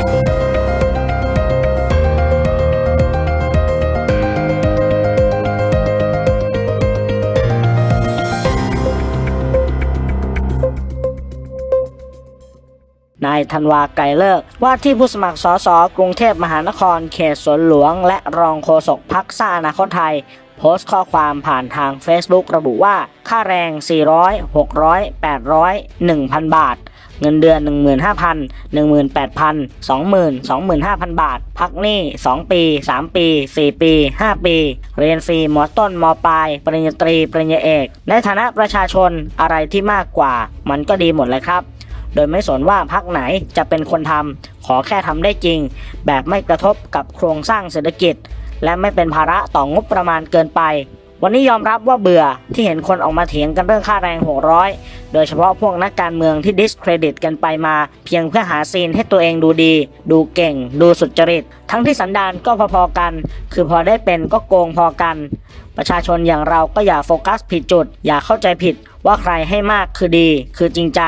นายธันวาไกรเลิก ว่าที่ผู้สมัครสสกรุงเทพมหานคร เขตสวนหลวง และรองโฆษกพักสร้างอนาคตไทย โพสต์ข้อความผ่านทาง Facebook ระบุว่า ค่าแรง 400 600 800 1,000 บาท เงินเดือน 15,000 18,000 20,000 25,000 บาท พักหนี้ 2 ปี 3 ปี 4 ปี 5 ปี เรียนฟรีมต้นมปลาย ปริญญาตรี ปริญญาเอก ในฐานะประชาชนอะไรที่มากกว่า มันก็ดีหมดเลยครับโดยไม่สนว่าพักไหนจะเป็นคนทำ ขอแค่ทำได้จริง แบบไม่กระทบกับโครงสร้างเศรษฐกิจ และไม่เป็นภาระต่องบประมาณเกินไป วันนี้ยอมรับว่าเบื่อที่เห็นคนออกมาเถียงกันเรื่องค่าแรง 600 โดยเฉพาะพวกนักการเมืองที่ดิสเครดิตกันไปมา เพียงเพื่อหาซีนให้ตัวเองดูดี ดูเก่ง ดูสุจริต ทั้งที่สันดานก็พอๆกัน คือพอได้เป็นก็โกงพอกัน ประชาชนอย่างเราก็อย่าโฟกัสผิดจุด อย่าเข้าใจผิดว่าใครให้มากคือดี คือจริงใจ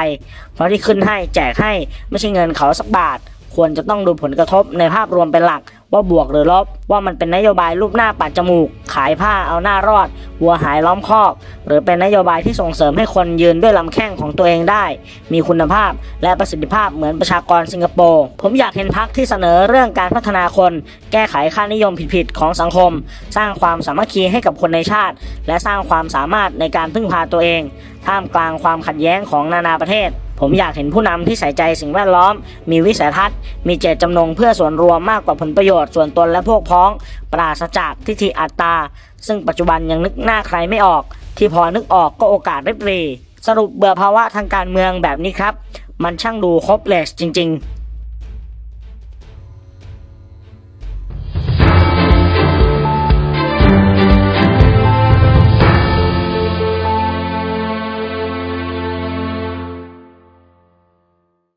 เพราะที่ขึ้นให้แจกให้ไม่ใช่เงินเขาสักบาท ควรจะต้องดูผลกระทบในภาพรวมเป็นหลัก ว่าบวกหรือลบว่ามันเป็นนโยบายรูปหน้าปัดจมูก ขายผ้าเอาหน้ารอด วัวหายล้อมคอก หรือเป็นนโยบายที่ส่งเสริมให้คนยืนด้วยลำแข้งของตัวเองได้ มีคุณภาพและประสิทธิภาพเหมือนประชากรสิงคโปร์ผมอยากเห็นพักที่เสนอเรื่องการพัฒนาคน แก้ไขค่านิยมผิดๆของสังคม สร้างความสามัคคีให้กับคนในชาติ และสร้างความสามารถในการพึ่งพาตัวเอง ท่ามกลางความขัดแย้งของนานาประเทศ ผมอยากเห็นผู้นำที่ใส่ใจสิ่งแวดล้อม มีวิสัยทัศน์ มีเจตจำนงเพื่อส่วนรวมมากกว่าผลประโยชน์ส่วนตนและพวกพ้อง ปราศจากทิฏฐิอัตตา ซึ่งปัจจุบันยังนึกหน้าใครไม่ออก ที่พอนึกออกก็โอกาสริบหรี สรุปเบื่อภาวะทางการเมืองแบบนี้ครับ มันช่างดูครบเลสจริง ๆ